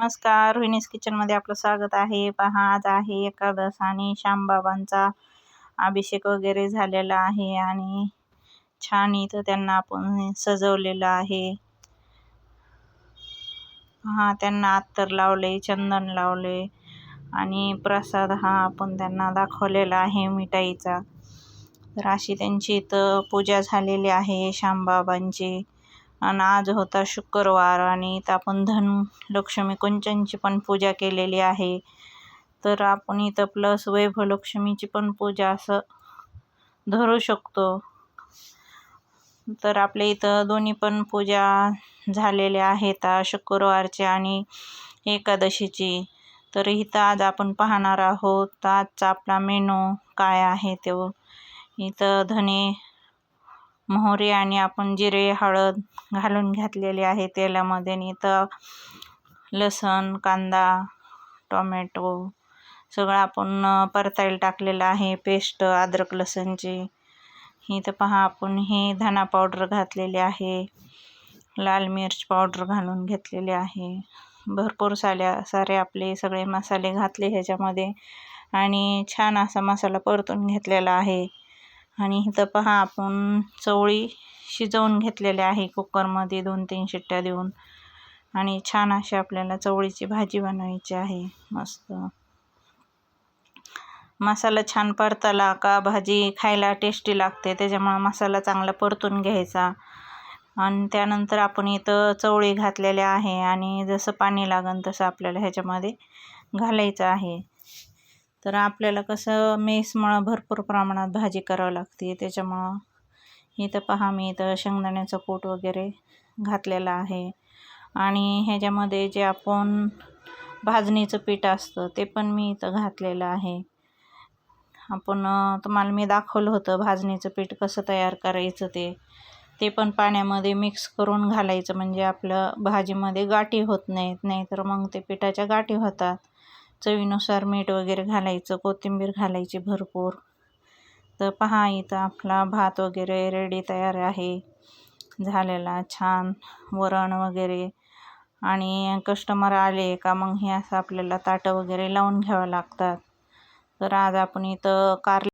नमस्कार रोहिणीस किचनमध्ये आपलं स्वागत आहे. पहा आज आहे एकादश आणि श्यामबाबांचा अभिषेक वगैरे झालेला आहे आणि छान इथं त्यांना आपण सजवलेलं आहे. हा त्यांना अत्तर लावले चंदन लावले आणि प्रसाद हा आपण त्यांना दाखवलेला आहे मिठाईचा. तर अशी त्यांची इथं पूजा झालेली आहे श्यामबाबांची. आणि आज होता शुक्रवार आणि इथं आपण धन लक्ष्मी कुंचनची पण पूजा केलेली आहे. तर आपण इथं प्लस वैभवलक्ष्मीची पण पूजा असं धरू शकतो. तर आपल्या इथं दोन्ही पण पूजा झालेल्या आहेत शुक्रवारची आणि एकादशीची. तर इथं आज आपण पाहणार आहोत आजचा आपला मेनू काय आहे तो. इथं धने मोहरी आणि आपण जिरे हळद घालून घातलेले आहे तेलामध्ये. आणि इथं लसूण कांदा टोमॅटो सगळं आपण परतायला टाकलेलं आहे. पेस्ट अद्रक लसणची. इथं पहा आपण हे धना पावडर घातलेले आहे. लाल मिर्च पावडर घालून घेतलेले आहे. भरपूर साल्या सारे आपले सगळे मसाले घातले ह्याच्यामध्ये. आणि छान असा मसाला परतून घेतलेला आहे. आणि इथं पहा आपण चवळी शिजवून घेतलेल्या आहे कुकरमध्ये दोन तीन शिट्ट्या देऊन. आणि छान अशी आपल्याला चवळीची भाजी बनवायची आहे. मस्त. मसाला छान परतला का? भाजी खायला टेस्टी लागते त्याच्यामुळं मसाला चांगला परतून घ्यायचा. आणि त्यानंतर आपण इथं चवळी घातलेल्या आहे आणि जसं पाणी लागेल तसं आपल्याला ह्याच्यामध्ये घालायचं आहे. तर आपल्याला कसं मेसमुळं भरपूर प्रमाणात भाजी करावं लागते. त्याच्यामुळं इथं पहा मी इथं शेंगदाण्याचं कूट वगैरे घातलेलं आहे. आणि ह्याच्यामध्ये जे आपण भाजणीचं पीठ असतं ते पण मी इथं घातलेलं आहे. आपण तुम्हाला मी दाखवलं होतं भाजणीचं पीठ कसं तयार करायचं ते. ते पण पाण्यामध्ये मिक्स करून घालायचं. म्हणजे आपलं भाजीमध्ये गाठी होत नाहीत नाहीतर मग ते पिठाच्या गाठी होतात. चवीनुसार मीठ वगैरे घालायचं कोथिंबीर घालायची भरपूर. तर पहा इथं आपला भात वगैरे रेडी तयार आहे. झालेला छान वरण वगैरे. आणि कस्टमर आले का मग हे असं आपल्याला ताटं वगैरे लावून घ्यावं लागतात. तर आज आपण इथं कार